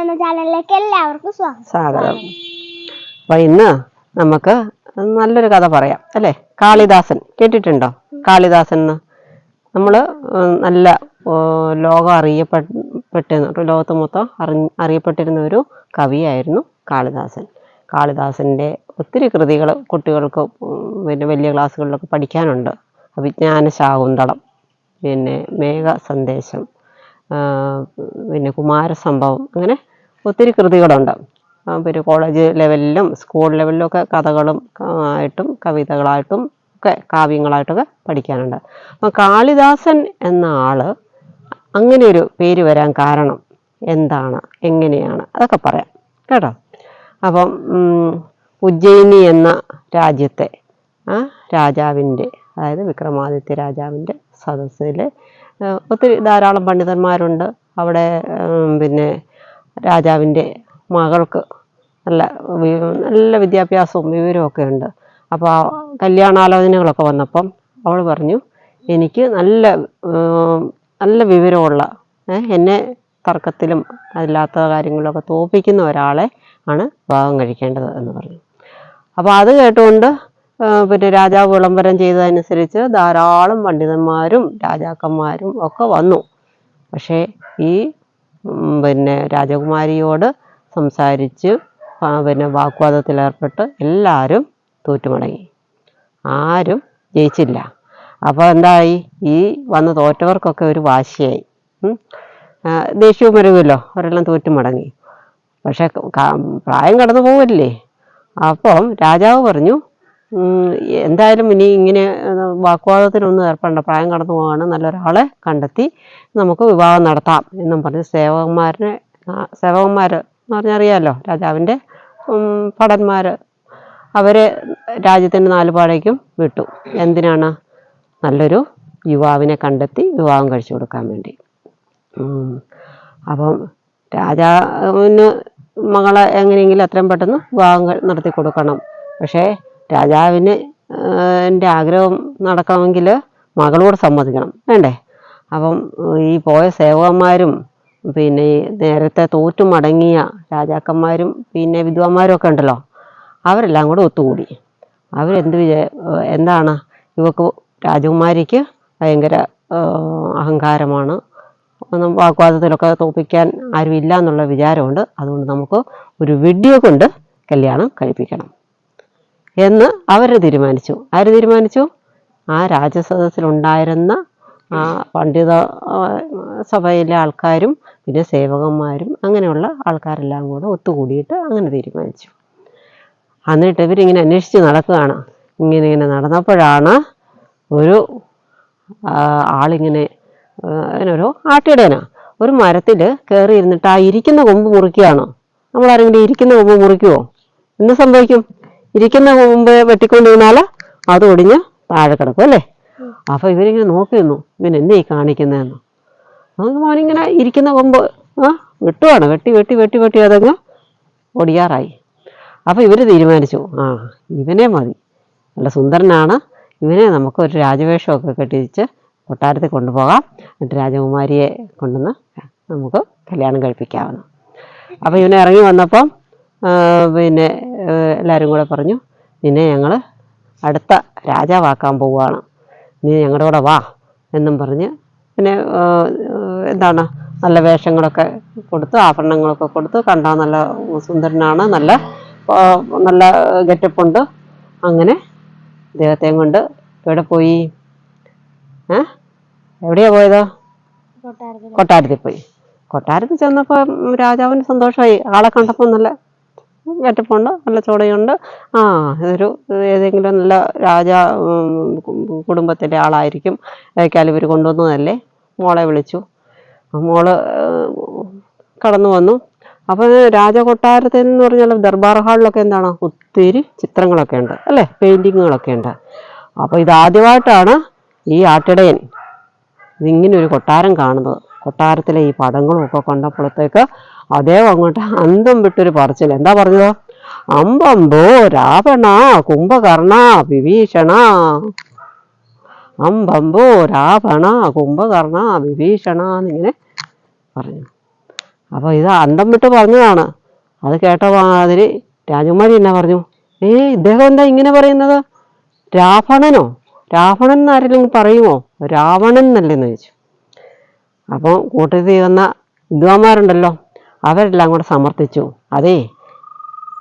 എന്ന ചാനലിലേക്ക് എല്ലാവർക്കും സ്വാഗതം. അപ്പൊ ഇന്ന് നമുക്ക് നല്ലൊരു കഥ പറയാം അല്ലേ? കാളിദാസൻ കേട്ടിട്ടുണ്ടോ? കാളിദാസൻ നമ്മൾ നല്ല ലോകം അറിയപ്പെട്ടിരുന്ന ലോകത്ത് മൊത്തം അറി അറിയപ്പെട്ടിരുന്ന ഒരു കവിയായിരുന്നു കാളിദാസൻ. കാളിദാസന്റെ ഒത്തിരി കൃതികൾ കുട്ടികൾക്ക് പിന്നെ വലിയ ക്ലാസ്സുകളിലൊക്കെ പഠിക്കാനുണ്ട്. അഭിജ്ഞാന ശാകുന്തളം പിന്നെ മേഘ സന്ദേശം പിന്നെ കുമാരസംഭവം അങ്ങനെ ഒത്തിരി കൃതികളുണ്ട്. പിന്നെ കോളേജ് ലെവലിലും സ്കൂൾ ലെവലിലും ഒക്കെ കഥകളും ആയിട്ടും കവിതകളായിട്ടും ഒക്കെ കാവ്യങ്ങളായിട്ടൊക്കെ പഠിക്കാനുണ്ട്. അപ്പം കാളിദാസൻ എന്ന ആൾ അങ്ങനെയൊരു പേര് വരാൻ കാരണം എന്താണ് എങ്ങനെയാണ് അതൊക്കെ പറയാം. കേട്ടോ? അപ്പം ഉജ്ജയിനി എന്ന രാജ്യത്തെ രാജാവിന്റെ അതായത് വിക്രമാദിത്യ രാജാവിന്റെ സദസ്സിൽ ഒത്തിരി ധാരാളം പണ്ഡിതന്മാരുണ്ട്. അവിടെ പിന്നെ രാജാവിന്റെ മകൾക്ക് നല്ല നല്ല വിദ്യാഭ്യാസവും വിവരവും ഉണ്ട്. അപ്പോൾ കല്യാണാലോചനകളൊക്കെ വന്നപ്പം അവൾ പറഞ്ഞു എനിക്ക് നല്ല നല്ല വിവരമുള്ള എന്നെ തർക്കത്തിലും അല്ലാത്ത കാര്യങ്ങളിലൊക്കെ തോൽപ്പിക്കുന്ന ഒരാളെ ആണ് വിവാഹം കഴിക്കേണ്ടത് എന്ന് പറഞ്ഞു. അപ്പോൾ അത് കേട്ടുകൊണ്ട് പിന്നെ രാജാവ് വിളംബരം ചെയ്തതനുസരിച്ച് ധാരാളം പണ്ഡിതന്മാരും രാജാക്കന്മാരും ഒക്കെ വന്നു. പക്ഷേ ഈ പിന്നെ രാജകുമാരിയോട് സംസാരിച്ച് പിന്നെ വാഗ്വാദത്തിലേർപ്പെട്ട് എല്ലാവരും തോറ്റുമടങ്ങി. ആരും ജയിച്ചില്ല. അപ്പോൾ എന്തായി? ഈ വന്ന് തോറ്റവർക്കൊക്കെ ഒരു വാശിയായി. ദേഷ്യവും വരുമല്ലോ അവരെല്ലാം തോറ്റു മടങ്ങി പക്ഷെ പ്രായം കടന്നു പോവില്ലേ അപ്പം രാജാവ് പറഞ്ഞു "ഉം, എന്തായാലും ഇനി ഇങ്ങനെ വാക്വാദത്തിനൊന്നും ഏർപ്പെടണ്ട. പ്രായം കടന്നു പോകാണ് നല്ലൊരാളെ കണ്ടെത്തി നമുക്ക് വിവാഹം നടത്താം എന്നും പറഞ്ഞ് സേവകന്മാരെ ആ, സേവകന്മാർ എന്ന് പറഞ്ഞറിയാമല്ലോ രാജാവിന്റെ ഭടന്മാർ അവരെ രാജ്യത്തിന്റെ നാലുപാടേക്കും വിട്ടു. എന്തിനാണ്? നല്ലൊരു യുവാവിനെ കണ്ടെത്തി വിവാഹം കഴിച്ചു കൊടുക്കാൻ വേണ്ടി. അപ്പം രാജാവിന് മകളെ എങ്ങനെയെങ്കിലും എത്രയും പെട്ടെന്ന് വിവാഹം നടത്തി കൊടുക്കണം പക്ഷേ രാജാവിന് എന്റെ ആഗ്രഹം നടക്കണമെങ്കിൽ മകളോട് സമ്മതിക്കണം. വേണ്ടേ? അപ്പം ഈ പോയ സേവകന്മാരും പിന്നെ നേരത്തെ തോറ്റു മടങ്ങിയ രാജാക്കന്മാരും പിന്നെ വിദ്വാന്മാരും ഒക്കെ ഉണ്ടല്ലോ അവരെല്ലാം കൂടെ ഒത്തുകൂടി. അവരെന്ത് വിചാ എന്താണ്? ഇവക്ക് രാജകുമാരിക്ക് ഭയങ്കര അഹങ്കാരമാണ്. വാഗ്വാദത്തിലൊക്കെ തോപ്പിക്കാൻ ആരും ഇല്ല എന്നുള്ള വിചാരമുണ്ട്. അതുകൊണ്ട് നമുക്ക് ഒരു വിഡ്ഢിയെ കൊണ്ട് കല്യാണം കഴിപ്പിക്കണം. എന്ന് അവർ തീരുമാനിച്ചു. ആര് തീരുമാനിച്ചു? ആ രാജസദസ്സിലുണ്ടായിരുന്ന ആ പണ്ഡിത സഭയിലെ ആൾക്കാരും പിന്നെ സേവകന്മാരും അങ്ങനെയുള്ള ആൾക്കാരെല്ലാം കൂടെ ഒത്തുകൂടിയിട്ട് അങ്ങനെ തീരുമാനിച്ചു. എന്നിട്ട് ഇവരിങ്ങനെ അന്വേഷിച്ച് നടക്കുകയാണ്. ഇങ്ങനെ ഇങ്ങനെ നടന്നപ്പോഴാണ് ഒരു ആളിങ്ങനെ അതിനൊരു ആട്ടിടേനാ ഒരു മരത്തിൽ കയറി ഇരുന്നിട്ട് ആ ഇരിക്കുന്ന കൊമ്പ് മുറിക്കുകയാണ്? നമ്മൾ ആരെങ്കിലും ഇരിക്കുന്ന കൊമ്പ് മുറിക്കുമോ എന്ത് സംഭവിക്കും? ഇരിക്കുന്ന മുമ്പ് വെട്ടിക്കൊണ്ട് വന്നാലോ അത് ഒടിഞ്ഞ് താഴെ കിടക്കും അല്ലേ? അപ്പൊ ഇവരിങ്ങനെ നോക്കി നിന്നു. ഇവൻ എന്നെ ഈ കാണിക്കുന്നതെന്ന്? അത് മോനിങ്ങനെ ഇരിക്കുന്ന കൊമ്പ് ആ വെട്ടുവാണ്. വെട്ടി വെട്ടി വെട്ടി വെട്ടി അതങ്ങ് ഒടിയാറായി. അപ്പൊ ഇവർ തീരുമാനിച്ചു ആ ഇവനെ മതി. നല്ല സുന്ദരനാണ്. ഇവനെ നമുക്ക് ഒരു രാജവേഷമൊക്കെ കെട്ടിച്ച് കൊട്ടാരത്തിൽ കൊണ്ടുപോകാം. എന്നിട്ട് രാജകുമാരിയെ കൊണ്ടുവന്ന് നമുക്ക് കല്യാണം കഴിപ്പിക്കാവുന്നു അപ്പോൾ ഇവനെ ഇറങ്ങി വന്നപ്പം പിന്നെ എല്ലാവരും കൂടെ പറഞ്ഞു നിന്നെ ഞങ്ങൾ അടുത്ത രാജാവാക്കാൻ പോവുകയാണ്. നീ ഞങ്ങളുടെ കൂടെ വാ എന്നും പറഞ്ഞ് പിന്നെ എന്താണ് നല്ല വേഷങ്ങളൊക്കെ കൊടുത്ത് ആഭരണങ്ങളൊക്കെ കൊടുത്ത് കണ്ടാൽ നല്ല സുന്ദരനാണ് നല്ല നല്ല ഗെറ്റപ്പുണ്ട്. അങ്ങനെ അദ്ദേഹത്തെയും കൊണ്ട് എവിടെ പോയി? ഏ എവിടെയാ പോയത്? കൊട്ടാരത്തിൽ കൊട്ടാരത്തിൽ പോയി. കൊട്ടാരത്തിൽ ചെന്നപ്പോൾ രാജാവിന് സന്തോഷമായി. ആളെ കണ്ടപ്പോൾ നല്ല ഗെറ്റപ്പുണ്ട് നല്ല ചുടയുണ്ട്. ആ ഇതൊരു ഏതെങ്കിലും നല്ല രാജ കുടുംബത്തിന്റെ ആളായിരിക്കും. അയക്കാൽ ഇവർ കൊണ്ടുവന്നതല്ലേ? മോളെ വിളിച്ചു. മോൾ കടന്നു വന്നു. അപ്പോൾ രാജകൊട്ടാരത്തിൽ എന്ന് പറഞ്ഞാൽ ദർബാർ ഹാളിലൊക്കെ എന്താണ്? ഒത്തിരി ചിത്രങ്ങളൊക്കെ ഉണ്ട് അല്ലേ? പെയിന്റിങ്ങുകളൊക്കെ ഉണ്ട്. അപ്പോൾ ഇതാദ്യമായിട്ടാണ് ഈ ആട്ടിടയൻ ഇതിങ്ങനെ ഒരു കൊട്ടാരം കാണുന്നത്. കൊട്ടാരത്തിലെ ഈ പടങ്ങളും ഒക്കെ കണ്ടപ്പോഴത്തേക്ക് അദ്ദേഹം അങ്ങോട്ട് അന്തം വിട്ടൊരു പറച്ചിൽ എന്താ പറഞ്ഞത്? അമ്പമ്പോ രാവണ കുംഭകർണ വിഭീഷണ. അമ്പമ്പോ രാവണ കുംഭകർണ വിഭീഷണ എന്നിങ്ങനെ പറഞ്ഞു. അപ്പോൾ ഇത് അന്തം വിട്ട് പറഞ്ഞതാണ്. അത് കേട്ട മാതിരി രാജകുമാരി എന്നാ പറഞ്ഞു? ഏ ഇദ്ദേഹം എന്താ ഇങ്ങനെ പറയുന്നത്? രാവണനോ? രാവണൻ എന്നാരെങ്കിലും പറയുമോ? രാവണൻ എന്നല്ലേന്ന് ചോദിച്ചു. അപ്പം കൂട്ടത്തിൽ വന്ന വിദ്വാന്മാരുണ്ടല്ലോ. അവരെല്ലാം കൂടെ സമർത്ഥിച്ചു. അതേ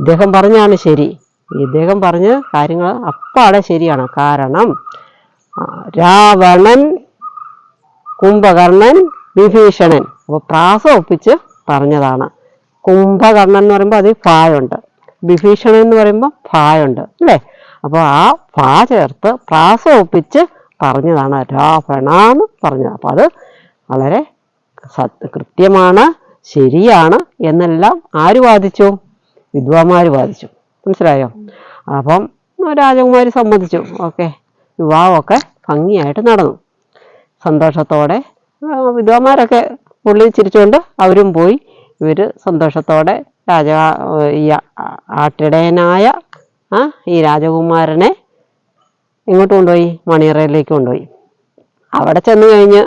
ഇദ്ദേഹം പറഞ്ഞാണ് ശരി. ഇദ്ദേഹം പറഞ്ഞ കാര്യങ്ങൾ അപ്പാടെ ശരിയാണ്. കാരണം രാവണൻ കുംഭകർണൻ വിഭീഷണൻ. അപ്പോൾ പ്രാസം ഒപ്പിച്ച് പറഞ്ഞതാണ്. കുംഭകർണൻ എന്ന് പറയുമ്പോൾ അതിൽ ഫായുണ്ട്. വിഭീഷണൻ എന്ന് പറയുമ്പോൾ ഫായുണ്ട് അല്ലേ? അപ്പോൾ ആ ഫാ ചേർത്ത് പ്രാസം ഒപ്പിച്ച് പറഞ്ഞതാണ് രാവണ എന്ന് പറഞ്ഞത്. അപ്പോൾ അത് വളരെ കൃത്യമാണ്. ശരിയാണ് എന്നെല്ലാം ആര് വാദിച്ചു? വിദ്വാന്മാർ വാദിച്ചു. മനസ്സിലായോ? അപ്പം രാജകുമാരി സമ്മതിച്ചു. ഓക്കെ. വിവാഹമൊക്കെ ഭംഗിയായിട്ട് നടന്നു. സന്തോഷത്തോടെ വിദ്വാന്മാരൊക്കെ പുള്ളി ചിരിച്ചുകൊണ്ട് അവരും പോയി. ഇവർ സന്തോഷത്തോടെ രാജ ഈ ആട്ടിടയനായ ഈ രാജകുമാരനെ ഇങ്ങോട്ട് കൊണ്ടുപോയി? മണിയറയിലേക്ക് കൊണ്ടുപോയി. അവിടെ ചെന്ന് കഴിഞ്ഞ്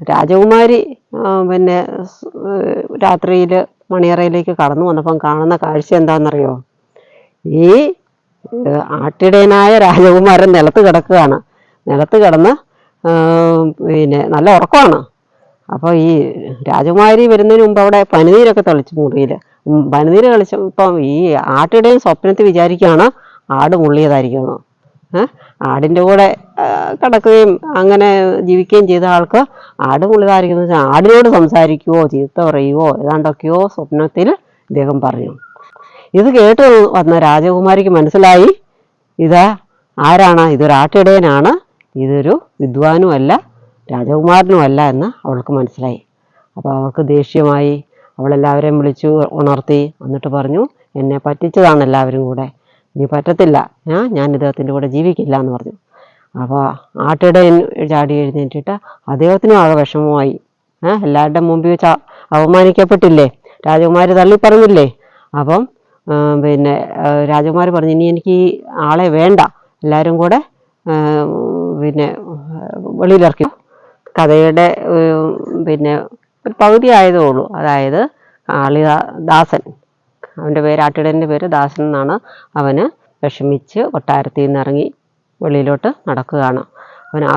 രാജകുമാരി പിന്നെ രാത്രിയിൽ മണിയറയിലേക്ക് കടന്നു വന്നപ്പം കാണുന്ന കാഴ്ച എന്താണെന്നറിയോ? ഈ ആട്ടിടയനായ രാജകുമാരൻ നിലത്ത് കിടക്കുകയാണ്. നിലത്ത് കിടന്ന് പിന്നെ നല്ല ഉറക്കമാണ്. അപ്പോൾ ഈ രാജകുമാരി വരുന്നതിന് മുമ്പ് അവിടെ പനിനീരൊക്കെ തെളിച്ചു മുറിയിൽ പനിനീര് കളിച്ചപ്പം ഈ ആട്ടിടയൻ സ്വപ്നത്തിൽ വിചാരിക്കുകയാണ് ആട് മുള്ളിയതായിരിക്കുമെന്ന്. ആടിന്റെ കൂടെ കിടക്കുകയും അങ്ങനെ ജീവിക്കുകയും ചെയ്ത ആൾക്ക് ആട് മുള്ളിയതായിരിക്കുന്നു വെച്ചാൽ ആടിനോട് സംസാരിക്കുവോ ചീത്ത പറയുവോ ഏതാണ്ടൊക്കെയോ സ്വപ്നത്തിൽ ഇദ്ദേഹം പറഞ്ഞു. ഇത് കേട്ട് വന്ന രാജകുമാരിക്ക് മനസ്സിലായി ഇത് ആരാണ് ഇതൊരു ആട്ടിടയനാണ് ഇതൊരു രാജകുമാരനും അല്ല എന്ന് അവൾക്ക് മനസ്സിലായി. അപ്പോൾ അവൾക്ക് ദേഷ്യമായി അവളെല്ലാവരെയും വിളിച്ചു ഉണർത്തി എന്നിട്ട് പറഞ്ഞു എന്നെ പറ്റിച്ചതാണ് എല്ലാവരും കൂടെ. ഇനി പറ്റത്തില്ല. ഞാൻ ഞാൻ ഇദ്ദേഹത്തിന്റെ കൂടെ ജീവിക്കില്ല എന്ന് പറഞ്ഞു. അപ്പോൾ ആട്ടിടയൻ ചാടി എഴുന്നേറ്റിട്ട് അദ്ദേഹത്തിനും ആകെ വിഷമമായി. എല്ലാവരുടെ മുമ്പിൽ വെച്ച് അവമാനിക്കപ്പെട്ടില്ലേ? രാജകുമാരി തള്ളി പറഞ്ഞില്ലേ? അപ്പം പിന്നെ രാജകുമാർ പറഞ്ഞു ഇനി എനിക്ക് ആളെ വേണ്ട. എല്ലാവരും കൂടെ പിന്നെ വെളിയിലിറക്കി. കഥയുടെ പിന്നെ ഒരു പകുതി ആയതേ ഉള്ളൂ. അതായത് കാളിദാ ദാസൻ. അവന്റെ പേര് ആട്ടിടന്റെ പേര് ദാസൻ എന്നാണ് അവന് വിഷമിച്ച് കൊട്ടാരത്തിൽ നിന്ന് ഇറങ്ങി വെളിയിലോട്ട് നടക്കുകയാണ്. അവൻ ആ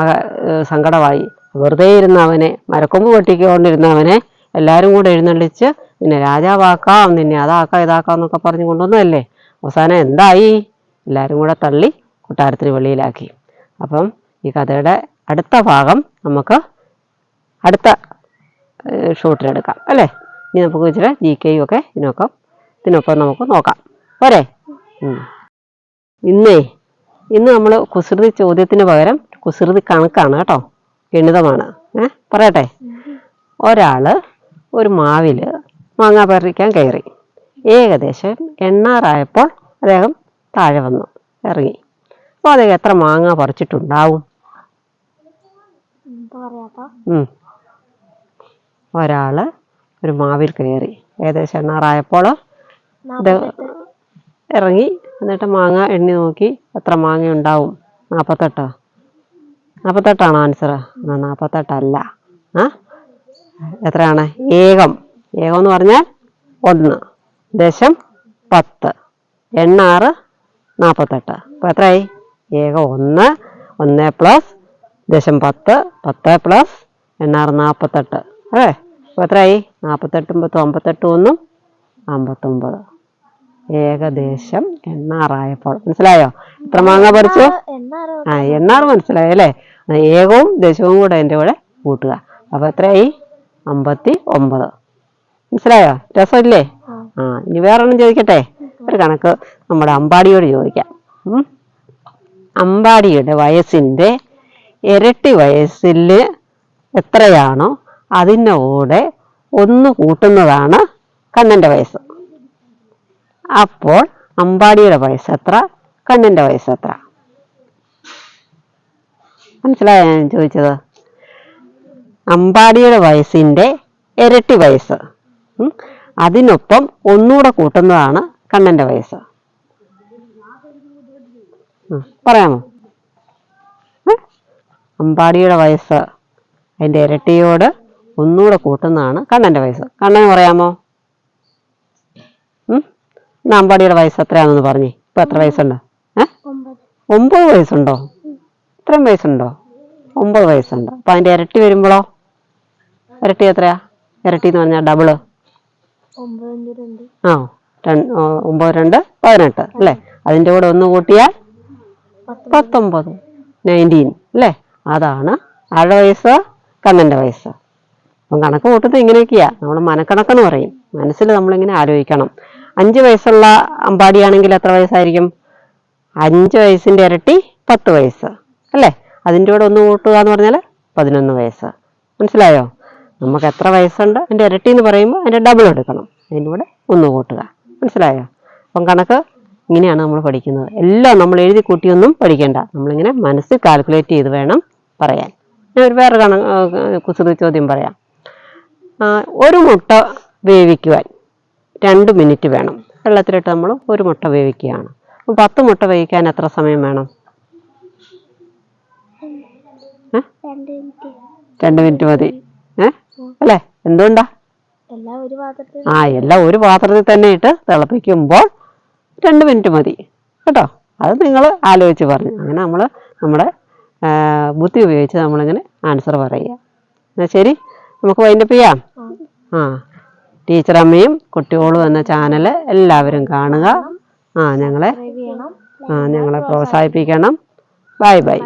സങ്കടമായി. വെറുതെ ഇരുന്ന അവനെ മരക്കൊമ്പ് വെട്ടിക്കൊണ്ടിരുന്ന അവനെ എല്ലാവരും കൂടെ എഴുന്നള്ളിച്ച് നിന്നെ രാജാവാക്കാം നിന്നെ അതാക്കാം ഇതാക്കാം എന്നൊക്കെ പറഞ്ഞു കൊണ്ടുവന്നതല്ലേ? അവസാനം എന്തായി? എല്ലാവരും കൂടെ തള്ളി കൊട്ടാരത്തിന് വെളിയിലാക്കി. അപ്പം ഈ കഥയുടെ അടുത്ത ഭാഗം നമുക്ക് അടുത്ത ഷൂട്ടിലെടുക്കാം അല്ലേ? ഇനി നമുക്ക് ഇച്ചിരി ജി കെയും ഒക്കെ ഇതിനൊക്കെ ഇതിനൊപ്പം നമുക്ക് നോക്കാം. പോരെ. ഇന്നേ ഇന്ന് നമ്മൾ കുസൃതി ചോദ്യത്തിന് പകരം കുസൃതി കണക്കാണ് കേട്ടോ. ഗണിതമാണ്. ഏ പറയട്ടെ. ഒരാൾ ഒരു മാവിൽ മാങ്ങ പറിക്കാൻ കയറി. ഏകദേശം എണ്ണാറായപ്പോൾ അദ്ദേഹം താഴെ വന്നു ഇറങ്ങി. അപ്പോൾ അദ്ദേഹം എത്ര മാങ്ങ പറിച്ചിട്ടുണ്ടാവും? ഒരാൾ ഒരു മാവിൽ കയറി. ഏകദേശം എണ്ണാറായപ്പോൾ ഇറങ്ങി എന്നിട്ട് മാങ്ങ എണ്ണി നോക്കി എത്ര മാങ്ങ ഉണ്ടാവും. നാൽപ്പത്തെട്ടോ നാൽപ്പത്തെട്ടാണോ ആൻസർ ആ നാൽപ്പത്തെട്ടല്ല ആ? എത്രയാണ്? ഏകം. ഏകം എന്ന് പറഞ്ഞാൽ ഒന്ന്. ദശം പത്ത്. എണ്ണാറ് നാൽപ്പത്തെട്ട് അപ്പോൾ എത്രയായി? ഏകം ഒന്ന്. ഒന്ന് പ്ലസ് ദശം പത്ത്. പത്ത് പ്ലസ് എണ്ണാറ് നാൽപ്പത്തെട്ട് അല്ലേ? അപ്പോൾ എത്രയായി? നാൽപ്പത്തെട്ടും പത്തും അമ്പത്തെട്ടും ഒന്നും അമ്പത്തൊമ്പത്. ഏകദേശം എണ്ണാറായപ്പോൾ. മനസ്സിലായോ? എത്ര മാങ്ങ പറിച്ചു? ആ എണ്ണാറ്. മനസ്സിലായി അല്ലേ? ഏകവും ദശവും കൂടെ എന്റെ കൂടെ കൂട്ടുക. അപ്പൊ എത്രയായി? അമ്പത്തി ഒമ്പത് മനസ്സിലായോ? രസമില്ലേ? ആ. ഇനി വേറൊന്നും ചോദിക്കട്ടെ? ഒരു കണക്ക് നമ്മുടെ അമ്പാടിയോട് ചോദിക്കാം. അമ്പാടിയുടെ വയസ്സിന്റെ ഇരട്ടി വയസ്സിൽ എത്രയാണോ അതിന്റെ കൂടെ ഒന്ന് കൂട്ടുന്നതാണ് കണ്ണന്റെ വയസ്സ്. അപ്പോൾ അമ്പാടിയുടെ വയസ്സ് എത്ര? കണ്ണിന്റെ വയസ്സ് എത്ര? മനസ്സിലായോ ഞാൻ ചോദിച്ചത്? അമ്പാടിയുടെ വയസ്സിന്റെ ഇരട്ടി വയസ്സ്. അതിനൊപ്പം ഒന്നുകൂടെ കൂട്ടുന്നതാണ് കണ്ണന്റെ വയസ്സ്. പറയാമോ? അമ്പാടിയുടെ വയസ്സ് അതിന്റെ ഇരട്ടിയോട് ഒന്നുകൂടെ കൂട്ടുന്നതാണ് കണ്ണന്റെ വയസ്സ്. കണ്ണന് പറയാമോ? ഇന്ന് അമ്പാടിയുടെ വയസ്സ് എത്രയാണെന്ന് പറഞ്ഞു. ഇപ്പൊ എത്ര വയസ്സുണ്ട്? ഒമ്പത് വയസ്സുണ്ടോ? ഇത്രയും വയസ്സുണ്ടോ? ഒമ്പത് വയസ്സുണ്ട്. അപ്പൊ അതിന്റെ ഇരട്ടി വരുമ്പോളോ? ഇരട്ടി എത്രയാ? ഇരട്ടി എന്ന് പറഞ്ഞാൽ ഡബിൾ ആ ഒമ്പത് രണ്ട് പതിനെട്ട് അല്ലേ? അതിന്റെ കൂടെ ഒന്ന് കൂട്ടിയാൽ പത്തൊമ്പത് നയന്റീൻ അല്ലേ? അതാണ് ആരുടെ വയസ്സ്? കണ്ണന്റെ വയസ്സ്. അപ്പം കണക്ക് കൂട്ടുന്നത് ഇങ്ങനെയൊക്കെയാ. നമ്മൾ മനക്കണക്കെന്ന് പറയും. മനസ്സിൽ നമ്മളിങ്ങനെ ആലോചിക്കണം. അഞ്ച് വയസ്സുള്ള അമ്പാടിയാണെങ്കിൽ എത്ര വയസ്സായിരിക്കും? അഞ്ച് വയസ്സിന്റെ ഇരട്ടി പത്ത് വയസ്സ് അല്ലേ? അതിന്റെ കൂടെ ഒന്ന് കൂട്ടുക എന്ന് പറഞ്ഞാൽ പതിനൊന്ന് വയസ്സ്. മനസ്സിലായോ? നമുക്ക് എത്ര വയസ്സുണ്ട്? അതിന്റെ ഇരട്ടി എന്ന് പറയുമ്പോൾ അതിന്റെ ഡബിൾ എടുക്കണം. അതിന്റെ കൂടെ ഒന്ന് കൂട്ടുക. മനസ്സിലായോ? അപ്പം കണക്ക് ഇങ്ങനെയാണ് നമ്മൾ പഠിക്കുന്നത്. എല്ലാം നമ്മൾ എഴുതി കൂട്ടിയൊന്നും പഠിക്കേണ്ട. നമ്മളിങ്ങനെ മനസ്സിൽ കാൽക്കുലേറ്റ് ചെയ്ത് വേണം പറയാൻ. ഞാൻ ഒരു വേറെ കണ കുസൃതി ചോദ്യം പറയാം. ഒരു മുട്ട വേവിക്കുവാൻ രണ്ട് മിനിറ്റ് വേണം. വെള്ളത്തിലിട്ട് നമ്മൾ ഒരു മുട്ട വേവിക്കുകയാണ്. പത്ത് മുട്ട വേവിക്കാൻ എത്ര സമയം വേണം? രണ്ട് മിനിറ്റ്. മതി. ഏ? അല്ലേ? എന്തുകൊണ്ടാ? എല്ലാം ഒരു പാത്രത്തിൽ ആ എല്ലാം ഒരു പാത്രത്തിൽ തന്നെ ഇട്ട് തിളപ്പിക്കുമ്പോൾ രണ്ട് മിനിറ്റ് മതി. കേട്ടോ? അത് നിങ്ങൾ ആലോചിച്ച് പറഞ്ഞു. അങ്ങനെ നമ്മൾ നമ്മുടെ ബുദ്ധി ഉപയോഗിച്ച് നമ്മളിങ്ങനെ ആൻസർ പറയുക. എന്നാ ശരി? നമുക്ക് വൈൻഡപ്പ് ചെയ്യാം? ആ. ടീച്ചറമ്മയും കുട്ടികളും എന്ന ചാനൽ എല്ലാവരും കാണുക. ആ ഞങ്ങളെ ആ ഞങ്ങളെ പ്രോത്സാഹിപ്പിക്കണം. Bye bye.